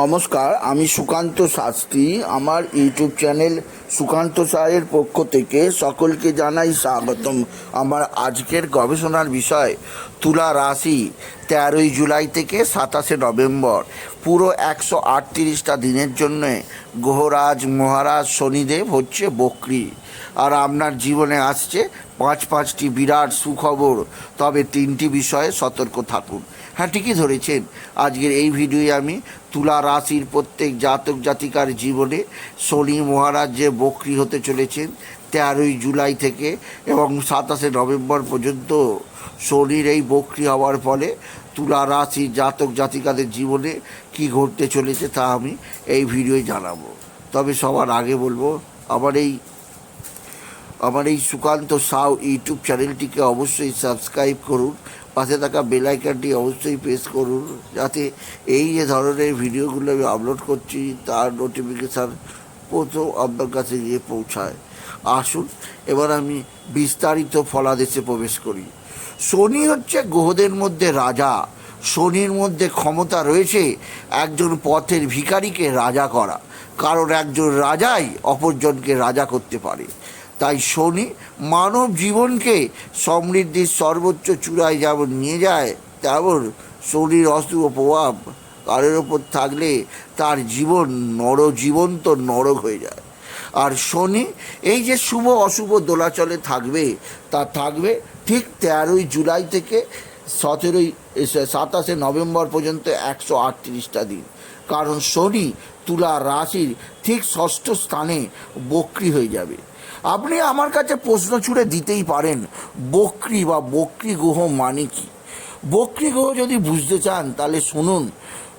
নমস্কার, আমি সুকান্ত শাস্ত্রী। আমার ইউটিউব চ্যানেল সুকান্ত সাহের পক্ষ থেকে সকলকে জানাই স্বাগতম। আমার আজকের গবেষণার বিষয়, তুলা রাশি, তেরোই জুলাই থেকে সাতাশে নভেম্বর। পুরো একশো আটত্রিশটা দিনের জন্যে গ্রহরাজ মহারাজ শনিদেব হচ্ছে বকরি। আর আপনার জীবনে আসছে পাঁচ পাঁচটি বিরাট সুখবর। তবে তিনটি বিষয়ে সতর্ক থাকুন। হ্যাঁ ঠিকই ধরেছেন। আজকের এই ভিডিওয়ে আমি তুলা রাশির প্রত্যেক জাতক জাতিকার জীবনে শনি মহারাজ যে বকরি হতে চলেছেন, তেরোই জুলাই থেকে এবং সাতাশে নভেম্বর পর্যন্ত শনির এই বকরি হওয়ার ফলে তুলা রাশি জাতক জাতিকাদের জীবনে কি ঘটতে চলেছে তা আমি এই ভিডিওয়ে জানাব। তবে সবার আগে বলব, আমার এই আমার এই সুকান্ত সাউ ইউটিউব চ্যানেলটিকে অবশ্যই সাবস্ক্রাইব করুন পাশে থাকা বেল আইকনটি অবশ্যই প্রেস করুন, যাতে এই যে ধরনের ভিডিওগুলো আমি আপলোড করছি, তার নোটিফিকেশান প্রথম আপনার কাছে গিয়ে পৌঁছায়। আসুন, এবার আমি বিস্তারিত ফলাদেশে প্রবেশ করি। শনি হচ্ছে গ্রহদের মধ্যে রাজা। শনির মধ্যে ক্ষমতা রয়েছে একজন পথের ভিখারিকে রাজা করা, কারণ একজন রাজাই অপরজনকে রাজা করতে পারে। তাই শনি মানব জীবনকে সমৃদ্ধির সর্বোচ্চ চূড়ায় যেমন নিয়ে যায়, তেমন শনির অশুভ প্রভাব কারোর ওপর থাকলে তার জীবন নর জীবন্ত নরক হয়ে যায়। আর শনি এই যে শুভ অশুভ দোলাচলে থাকবে, তা থাকবে ঠিক তেরোই জুলাই থেকে সতেরোই সাতাশে নভেম্বর পর্যন্ত একশো আটত্রিশটা দিন। কারণ শনি তুলা রাশির ঠিক ষষ্ঠ স্থানে বক্রি হয়ে যাবে। আপনি আমার কাছে প্রশ্ন ছুড়ে দিতেই পারেন, বক্রি বা বক্রি গ্রহ মানে কি? বক্রি গ্রহ যদি বুঝতে চান, তাহলে শুনুন।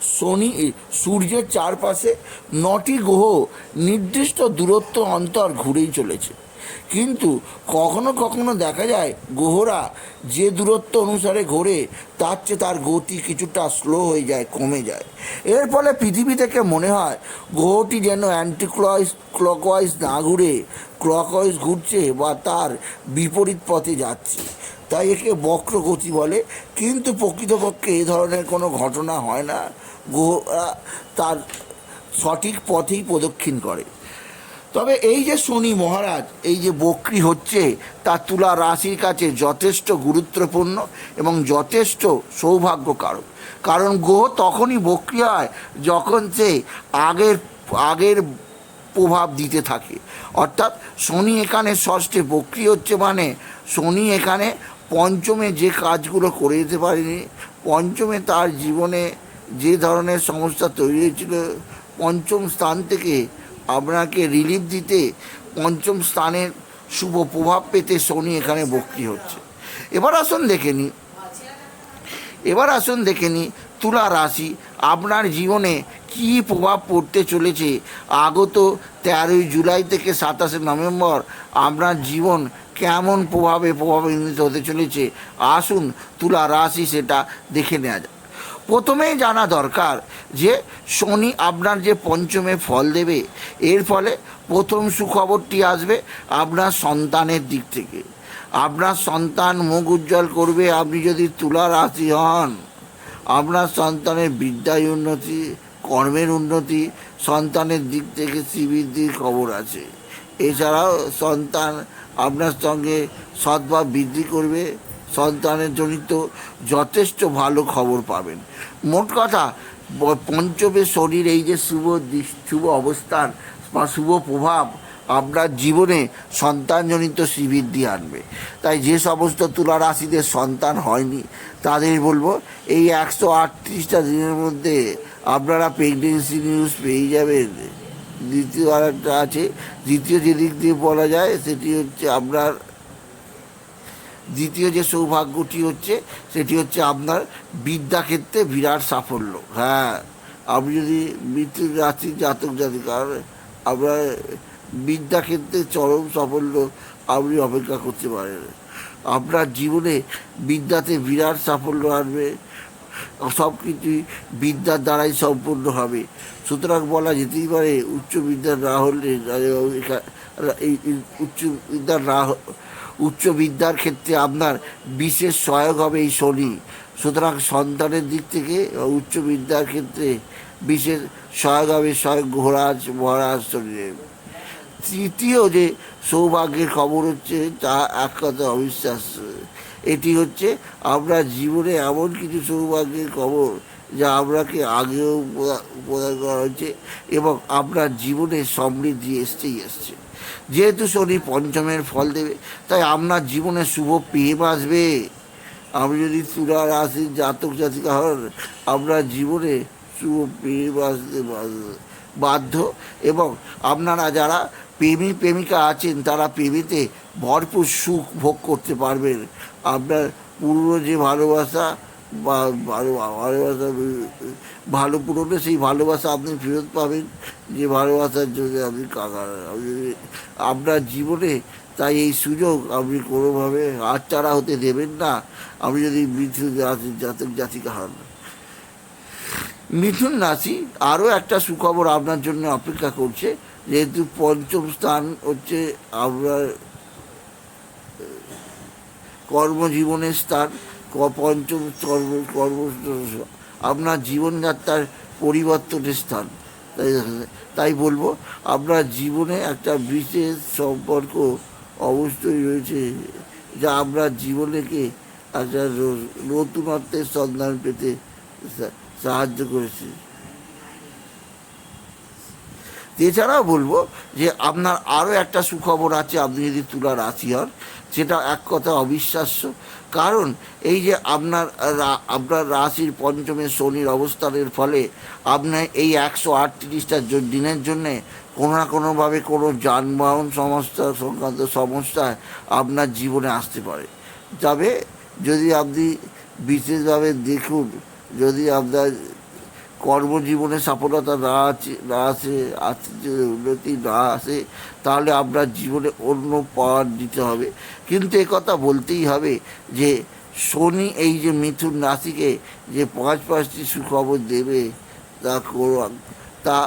শনি সূর্যের চারপাশে নটি গ্রহ নির্দিষ্ট দূরত্ব অন্তর ঘুরেই চলেছে। কিন্তু কখনো কখনো দেখা যায় গ্রহরা যে দূরত্ব অনুসারে ঘোরে, তার চেয়ে তার গতি কিছুটা স্লো হয়ে যায়, কমে যায়। এর ফলে পৃথিবী থেকে মনে হয় গ্রহটি যেন অ্যান্টি ক্লয়েস ক্লকওয়াইজ না ঘুরে ক্লকওয়াইজ ঘুরছে বা তার বিপরীত পথে যাচ্ছে। তাই একে বক্র গতি বলে। কিন্তু প্রকৃতপক্ষে এ ধরনের কোনো ঘটনা হয় না। গ্রহরা তার সঠিক পথেই প্রদক্ষিণ করে। তবে এই যে শনি মহারাজ, এই যে বক্রি হচ্ছে, তা তুলা রাশির কাছে যথেষ্ট গুরুত্বপূর্ণ এবং যথেষ্ট সৌভাগ্যকারক। কারণ গ্রহ তখনই বক্রি হয় যখন সে আগের আগের প্রভাব দিতে থাকে। অর্থাৎ শনি এখানে ষষ্ঠে, বক্রি হচ্ছে মানে শনি এখানে পঞ্চমে যে কাজগুলো করে যেতে পারেনি, পঞ্চমে তার জীবনে যে ধরনের সমস্যা তৈরি হয়েছিল, পঞ্চম স্থান থেকে আপনাকে রিলিফ দিতে পঞ্চম স্থানের শুভ প্রভাব পেতে শনি এখানে বক্রি হচ্ছে। এবার আসুন দেখে নিই এবার আসুন দেখে নিই তুলা রাশি, আপনার জীবনে কী প্রভাব পড়তে চলেছে? আগত তেরোই জুলাই থেকে সাতাশে নভেম্বর আপনার জীবন কেমন প্রভাবে প্রভাবিত হতে চলেছে? আসুন তুলা রাশি সেটা দেখে নেওয়া যাক। প্রথমেই জানা দরকার যে শনি আপনার যে পঞ্চমে ফল দেবে, এর ফলে প্রথম সুখবরটি আসবে আপনার সন্তানের দিক থেকে। আপনার সন্তান মুখ উজ্জ্বল করবে, আপনি যদি তুলা রাশি হন, আপনার সন্তানের বিদ্যায় উন্নতি, কর্মের উন্নতি, সন্তানের দিক থেকে শ্রীবৃদ্ধির খবর আছে। এছাড়াও সন্তান আপনার সঙ্গে সদ্ভাব বৃদ্ধি করবে সন্তানের জনিত যথেষ্ট ভালো খবর পাবেন। মোট কথা পঞ্চমে শরীর এই যে শুভ শুভ অবস্থান বা শুভ প্রভাব আপনার জীবনে সন্তানজনিত শ্রীবৃদ্ধি আনবে। তাই যে সমস্ত তুলা রাশিদের সন্তান হয়নি, তাদের বলব, এই একশো আটত্রিশটা দিনের মধ্যে আপনারা প্রেগনেন্সি নিউজ পেয়ে যাবেন। দ্বিতীয় আর একটা আছে, দ্বিতীয় যে দিক দিয়ে বলা যায়, সেটি হচ্ছে আপনার দ্বিতীয় যে সৌভাগ্যটি হচ্ছে, সেটি হচ্ছে আপনার বিদ্যাক্ষেত্রে বিরাট সাফল্য। হ্যাঁ আপনি যদি মৃত্যু রাশি জাতক জাতিকার, আপনার বিদ্যাক্ষেত্রে চরম সাফল্য আপনি অপেক্ষা করতে পারেন। আপনার জীবনে বিদ্যাতে বিরাট সাফল্য আনবে সব কিছুই বিদ্যার দ্বারাই সম্পূর্ণ হবে। সুতরাং বলা যেতেই পারে, উচ্চ বিদ্যা না হলে এই উচ্চ বিদ্যা না উচ্চ বিদ্যার ক্ষেত্রে আপনার বিশেষ সহায়ক হবে এই শনি। সুতরাং সন্তানের দিক থেকে উচ্চ বিদ্যার ক্ষেত্রে বিশেষ সহায়ক হবে সহায়ক ঘোরাজ মহারাজ শরীরে তৃতীয় যে সৌভাগ্যের খবর হচ্ছে, তা এক কথা অবিশ্বাস এটি হচ্ছে আমরা জীবনে এমন কিছু সৌভাগ্যের খবর যা আপনাকে আগেও প্রদা- প্রদান করা হয়েছে এবং আপনার জীবনে সমৃদ্ধি এসছেই এসছে যেহেতু শনি পঞ্চমের ফল দেবে, তাই আপনার জীবনে শুভ প্রেম আসবে। আপনি যদি তুলা রাশির জাতক জাতিকা হন, আপনার জীবনে শুভ প্রেম আসতে বাধ্য- এবং আপনারা যারা প্রেমী প্রেমিকা আছেন, তারা প্রেমেতে ভরপুর সুখ ভোগ করতে পারবেন। আপনার পুরনো যে ভালোবাসা ভালোবাসা, ভালো পুরনো সেই ভালোবাসা আপনি ফেরত পাবেন যে ভালোবাসার জন্য আপনি আপনার জীবনে তাই এই সুযোগ আপনি কোনোভাবে হাতছাড়া হতে দেবেন না। আপনি যদি মৃত্যু জাতক জাতিকা হন। মিথুন রাশি আরও একটা সুখবর আপনার জন্য অপেক্ষা করছে। যেহেতু পঞ্চম স্থান হচ্ছে আপনার কর্মজীবনের স্থান। পঞ্চম কর্ম আপনার জীবনযাত্রার পরিবর্তনের স্থান। তাই তাই বলব, আপনার জীবনে একটা বিশেষ সম্পর্ক অবশ্যই রয়েছে, যা আপনার জীবনেকে একটা নতুনত্বের সন্ধান পেতে সাহায্য করেছে। এছাড়াও বলব যে, আপনার আরও একটা সুখবর আছে, আপনি যদি তুলা রাশি হন, সেটা এক কথা অবিশ্বাস্য। কারণ এই যে আপনার আপনার রাশির পঞ্চমের শনির অবস্থানের ফলে আপনার এই একশো আটত্রিশটা দিনের জন্যে কোনো না কোনোভাবে কোনো যানবাহন সমস্যা সংক্রান্ত সমস্যা আপনার জীবনে আসতে পারে। তবে যদি আপনি বিশেষভাবে দেখুন, যদি আপনার কর্মজীবনে সফলতা না আছে, না আসে আর্থিক উন্নতি না আসে, তাহলে আপনার জীবনে অন্য পাওয়ার দিতে হবে। কিন্তু কথা বলতেই হবে যে, শনি এই যে মিথুন রাশিকে যে পাঁচ পাঁচটি সুখবর দেবে, তা তা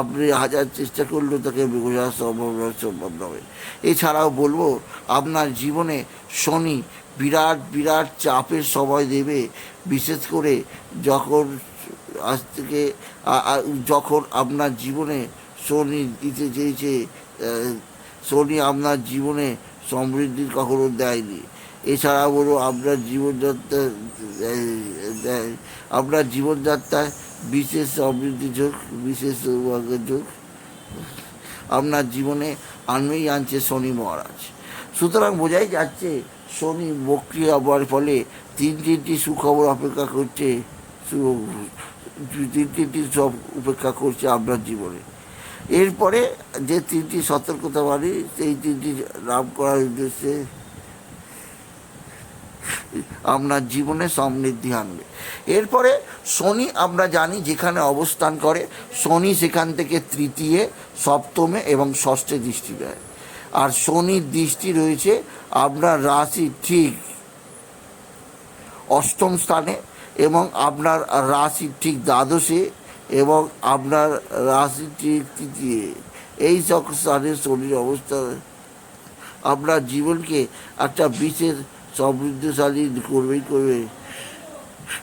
আপনি হাজার চেষ্টা করলেও তাকে বোঝা সম্ভব নয় সম্ভব নয়। এছাড়াও বলব, আপনার জীবনে শনি বিরাট বিরাট চাপের সময় দেবে। বিশেষ করে যখন আজ থেকে যখন আপনার জীবনে শনি দিতে চেয়েছে শনি আপনার জীবনে সমৃদ্ধি কখনো দেয়নি। এছাড়া বলব আপনার জীবনযাত্রা দেয় আপনার জীবনযাত্রায় বিশেষ সমৃদ্ধি যোগ, বিশেষ সৌভাগ্যের যোগ। আপনার জীবনে আনবেই আনছে শনি মহারাজ। সুতরাং বোঝাই যাচ্ছে, শনি বক্রি হওয়ার ফলে তিন তিনটি সুখবর অপেক্ষা করছে তিন তিনটি সব উপেক্ষা করছে আপনার জীবনে। এরপরে যে তিনটি সতর্কতা বাণী সেই তিনটি লাভ করার উদ্দেশ্যে আপনার জীবনে সমৃদ্ধি আনবে। এরপরে শনি আমরা জানি যেখানে অবস্থান করে, শনি সেখান থেকে তৃতীয়, সপ্তমে এবং ষষ্ঠে দৃষ্টি দেয়। আর শনির দৃষ্টি রয়েছে আপনার রাশি ঠিক অষ্টম স্থানে এবং আপনার রাশি ঠিক দ্বাদশে এবং আপনার রাশি ঠিক তৃতীয়। এই সব স্থানে শনির অবস্থা, আপনার জীবনকে একটা বিশেষ সমৃদ্ধশালী করবেই করবে,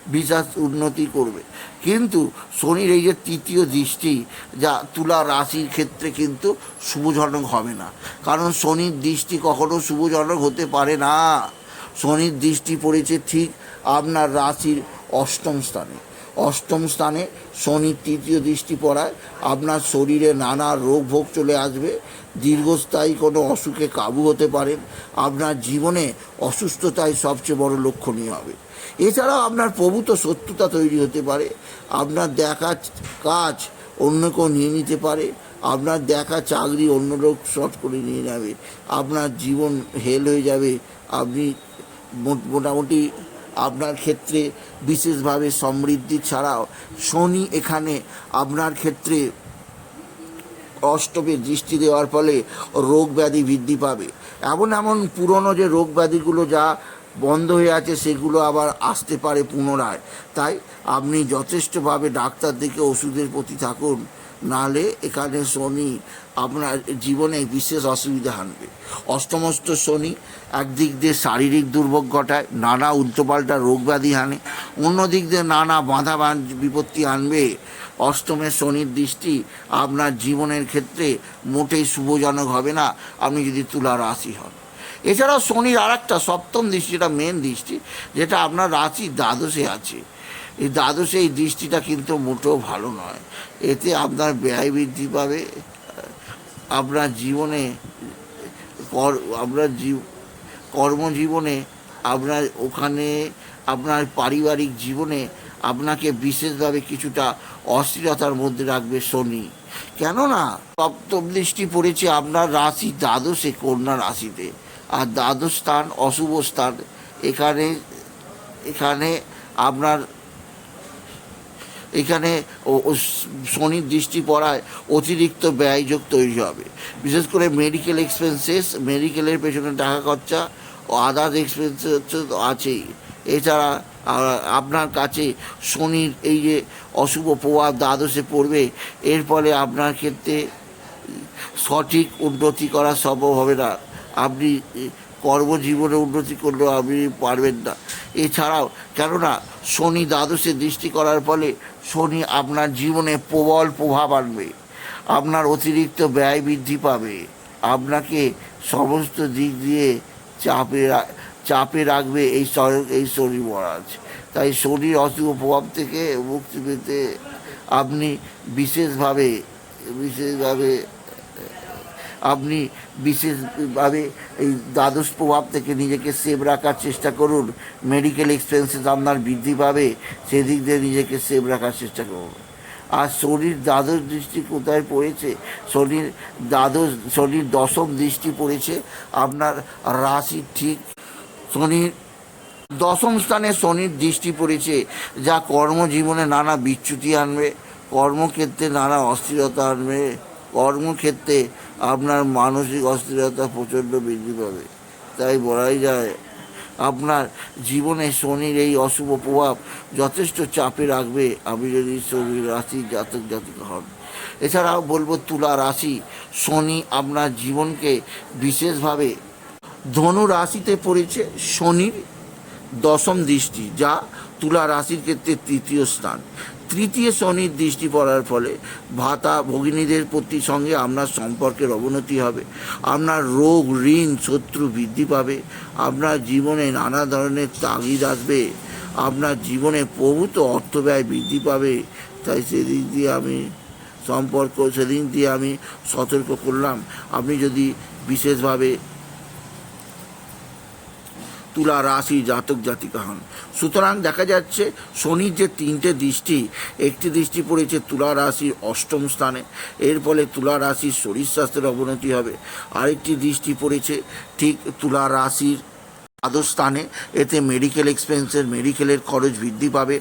বিশেষ উন্নতি করবে। কিন্তু শনির এই যে তৃতীয় দৃষ্টি, যা তুলা রাশির ক্ষেত্রে কিন্তু শুভজনক হবে না। কারণ শনির দৃষ্টি কখনো শুভজনক হতে পারে না। শনির দৃষ্টি পড়েছে ঠিক আপনার রাশির অষ্টম স্থানে। অষ্টম স্থানে শনির তৃতীয় দৃষ্টি পড়ায় আপনার শরীরে নানা রোগ ভোগ চলে আসবে। দীর্ঘস্থায়ী কোনো অসুখে কাবু হতে পারেন। আপনার জীবনে অসুস্থতাই সবচেয়ে বড় লক্ষণীয় হবে। এছাড়াও আপনার প্রভূত শত্রুতা তৈরি হতে পারে। আপনার দেখা কাজ অন্য কেউ নিয়ে নিতে পারে। আপনার দেখা চাকরি অন্য লোক শর্ট করে নিয়ে যাবে। আপনার জীবন হেল হয়ে যাবে। আপনি মোট- মোটামুটি আপনার ক্ষেত্রে বিশেষভাবে সমৃদ্ধি ছাড়াও শনি এখানে আপনার ক্ষেত্রে অষ্টমে দৃষ্টি দেওয়ার ফলে রোগ ব্যাধি বৃদ্ধি পাবে। এমন এমন পুরনো যে রোগ ব্যাধিগুলো যা বন্ধ হয়ে আছে, সেগুলো আবার আসতে পারে পুনরায়। তাই আপনি যথেষ্টভাবে ডাক্তার দেখে ওষুধের প্রতি থাকুন। নাহলে এখানে শনি আপনার জীবনে বিশেষ অসুবিধা আনবে। অষ্টমস্ত শনি একদিক দিয়ে শারীরিক দুর্ভোগ ঘটায়, নানা উল্টোপাল্টা রোগ ব্যাধি আনে অন্য দিক দিয়ে নানা বাধা বিপত্তি আনবে। অষ্টমে শনির দৃষ্টি আপনার জীবনের ক্ষেত্রে মোটেই শুভজনক হবে না, আপনি যদি তুলা রাশি হন। এছাড়াও শনির আর একটা সপ্তম দৃষ্টি যেটা মেন দৃষ্টি, যেটা আপনার রাশি দ্বাদশে আছে। এই দ্বাদশে এই দৃষ্টিটা কিন্তু মোটেও ভালো নয়। এতে আপনার ব্যয় বৃদ্ধি পাবে, আপনার জীবনে কর, আপনার জীব, কর্মজীবনে আপনার ওখানে, আপনার পারিবারিক জীবনে আপনাকে বিশেষভাবে কিছুটা অস্থিরতার মধ্যে রাখবে শনি। কেননা, সপ্তম দৃষ্টি পড়েছে আপনার রাশি দ্বাদশে, কন্যা রাশিতে। আর দ্বাদশ স্থান, অশুভ স্থান, এখানে এখানে আপনার এখানে শনির দৃষ্টি পড়ায় অতিরিক্ত ব্যয়যোগ তৈরি হবে। বিশেষ করে মেডিকেল এক্সপেন্সেস মেডিকেলের পেছনে টাকা খরচা ও আদার্স এক্সপেন্সেস হচ্ছে আছেই। এছাড়া আপনার কাছে শনির এই যে অশুভ প্রভাব দ্বাদশে পড়বে, এর ফলে আপনার ক্ষেত্রে সঠিক উন্নতি করা সম্ভব হবে না। আপনি কর্মজীবনে উন্নতি করলেও আপনি পারবেন না। এছাড়াও, কেননা শনি দ্বাদশে দৃষ্টি করার ফলে শনি আপনার জীবনে প্রবল প্রভাব আনবে। আপনার অতিরিক্ত ব্যয় বৃদ্ধি পাবে। আপনাকে সমস্ত দিক দিয়ে চাপে চাপে রাখবে এই এই শনি মহারাজ। তাই শনির অশুভ প্রভাব থেকে মুক্তি পেতে আপনি বিশেষভাবে বিশেষভাবে আপনি বিশেষভাবে এই দ্বাদশ প্রভাব থেকে নিজেকে সেভ রাখার চেষ্টা করুন। মেডিকেল এক্সপেন্সেস আপনার বৃদ্ধি পাবে, সেদিক দিয়ে নিজেকে সেভ রাখার চেষ্টা করুন। আর শনির দ্বাদশ দৃষ্টি কোথায় পড়েছে? শনির দ্বাদশ, শনির দশম দৃষ্টি পড়েছে আপনার রাশি ঠিক। শনির দশম স্থানে শনির দৃষ্টি পড়েছে, যা কর্মজীবনে নানা বিচ্যুতি আনবে, কর্মক্ষেত্রে নানা অস্থিরতা আনবে। কর্মক্ষেত্রে আপনার মানসিক অস্থিরতা প্রচণ্ড বৃদ্ধি পাবে। তাই বলাই যায়, আপনার জীবনে শনির এই অশুভ প্রভাব যথেষ্ট চাপে রাখবে। আপনি যদি শনির রাশি জাতক জাতিকা হন। এছাড়াও বলব তুলা রাশি, শনি আপনার জীবনকে বিশেষভাবে ধনু রাশিতে পড়েছে, শনির দশম দৃষ্টি, যা তুলা রাশির ক্ষেত্রে তৃতীয় স্থান। তৃতীয় শনির দৃষ্টি পড়ার ফলে ভাতা ভগিনীদের প্রতি সঙ্গে আপনার সম্পর্কের অবনতি হবে। আপনার রোগ, ঋণ, শত্রু বৃদ্ধি পাবে। আপনার জীবনে নানা ধরনের তাগিদ আসবে। আপনার জীবনে প্রভূত অর্থ ব্যয় বৃদ্ধি পাবে। তাই সেদিক দিয়ে আমি সম্পর্ক, সেদিক দিয়ে আমি সতর্ক করলাম। আপনি যদি বিশেষভাবে তুলা রাশি, জাতক, জাতিকা হন। সুতরাং দেখা যাচ্ছে, শনির যে তিনটে দৃষ্টি, একটি দৃষ্টি পড়েছে তুলা রাশির অষ্টম স্থানে, এর ফলে তুলা রাশির শরীর স্বাস্থ্যের অবনতি হবে। আরেকটি দৃষ্টি পড়েছে, ঠিক তুলা রাশির স্থানে, এতে মেডিকেল এক্সপেন্সের মেডিকেলের খরচ বৃদ্ধি পাবে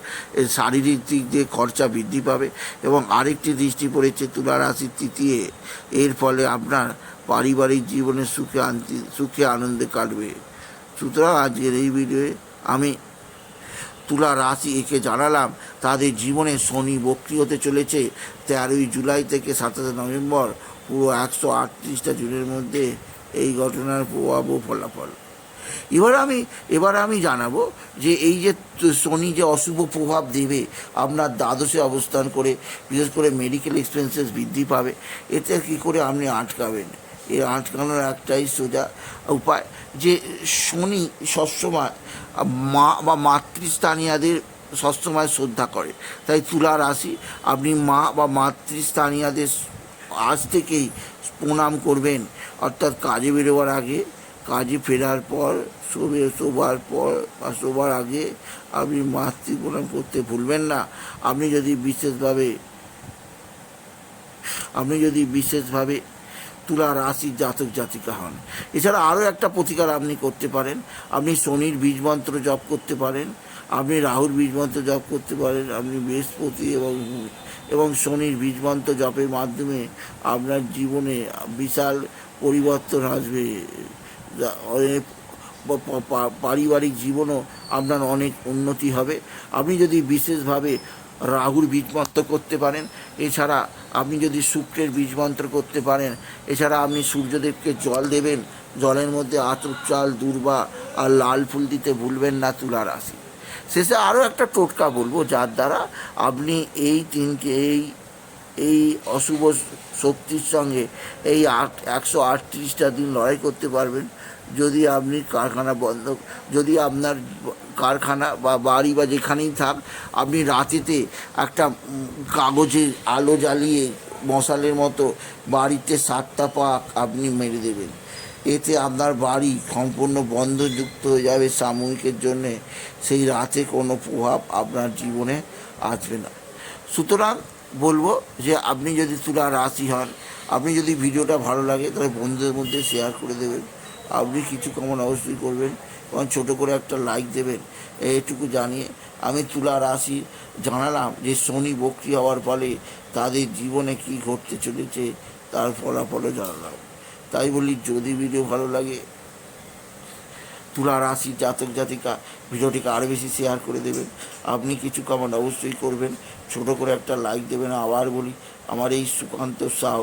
শারীরিক দিক দিয়ে খরচা বৃদ্ধি পাবে এবং আরেকটি দৃষ্টি পড়েছে তুলা রাশির তৃতীয়, এর ফলে আপনার পারিবারিক জীবনে সুখে আনতে সুখে আনন্দে কাটবে। সুতরাং আজকের এই ভিডিওয়ে আমি তুলা রাশি একে জানালাম। তাদের জীবনে শনি বক্রি হতে চলেছে। তেরোই জুলাই থেকে সাতাশে নভেম্বর পুরো একশো আটত্রিশটা জুনের মধ্যে এই ঘটনার প্রভাব ও ফলাফল। এবার আমি এবার আমি জানাব যে এই যে শনি যে অশুভ প্রভাব দেবে, আপনার দ্বাদশে অবস্থান করে, বিশেষ করে মেডিকেল এক্সপেন্সেস বৃদ্ধি পাবে, এতে কী করে আপনি আটকাবেন? এর আটকানোর একটাই সোজা উপায়। যে শনি সবসময়, মা বা মাতৃস্থানীয়দের সবসময় শ্রদ্ধা করে। তাই তুলা রাশি, আপনি মা বা মাতৃস্থানীয়দের আজ থেকেই প্রণাম করবেন। অর্থাৎ কাজে বেরোবার আগে, কাজে ফেরার পর, শোবে, শোবার পর বা শোবার আগে আপনি মাতৃ প্রণাম করতে ভুলবেন না। আপনি যদি বিশেষভাবে, আপনি যদি বিশেষভাবে তুলা রাশির জাতক জাতিকা হন। এছাড়া আরও একটা প্রতিকার আপনি করতে পারেন। আপনি শনির বীজ মন্ত্র জপ করতে পারেন। আপনি রাহুর বীজ মন্ত্র জপ করতে পারেন। আপনি বৃহস্পতি এবং এবং শনির বীজ মন্ত্র জপের মাধ্যমে আপনার জীবনে বিশাল পরিবর্তন আসবে। পারিবারিক জীবনও আপনার অনেক উন্নতি হবে। আপনি যদি বিশেষভাবে রাহুর বীজমন্ত্র করতে পারেন। এছাড়া আপনি যদি শুক্রের বীজমন্ত্র করতে পারেন, এছাড়া আপনি সূর্যদেবকে জল দেবেন, জলের মধ্যে আতর চাল, দূর্বা আর লাল ফুল দিতে ভুলবেন না তুলা রাশি। শেষে আরও একটা টোটকা বলব, যার দ্বারা আপনি এই তিনটে, এই এই অশুভ শক্তির সঙ্গে এই আট, একশো আটত্রিশটা দিন লড়াই করতে পারবেন। যদি আপনি কারখানা বন্ধ, যদি আপনার কারখানা বা বাড়ি বা যেখানেই থাক, আপনি রাতেতে একটা কাগজে আলো জ্বালিয়ে মশালের মতো বাড়িতে সাতটা পাক আপনি মেরে দেবেন। এতে আপনার বাড়ি সম্পূর্ণ বন্ধযুক্ত হয়ে যাবে সাময়িকের জন্যে। সেই রাতে কোনো প্রভাব আপনার জীবনে আসবে না। সুতরাং বলব যে আপনি যদি তুলা রাশি হন, আপনি যদি ভিডিওটা ভালো লাগে, তাহলে বন্ধুদের মধ্যে শেয়ার করে দেবেন। আপনি কিছু কমন অবশ্যই করবেন এবং ছোটো করে একটা লাইক দেবেন। এইটুকু জানিয়ে আমি তুলা রাশি জানালাম যে শনি বক্রি হওয়ার ফলে তাদের জীবনে কি ঘটতে চলেছে তার ফলাফলও জানালাম। তাই বলি, যদি ভিডিও ভালো লাগে, তুলা রাশি জাতক জাতিকা ভিডিওটিকে আরও বেশি শেয়ার করে দেবেন। আপনি কিছু কমেন্ট অবশ্যই করবেন, ছোট করে একটা লাইক দেবেন। আবার বলি, আমার এই সুকান্ত সাউ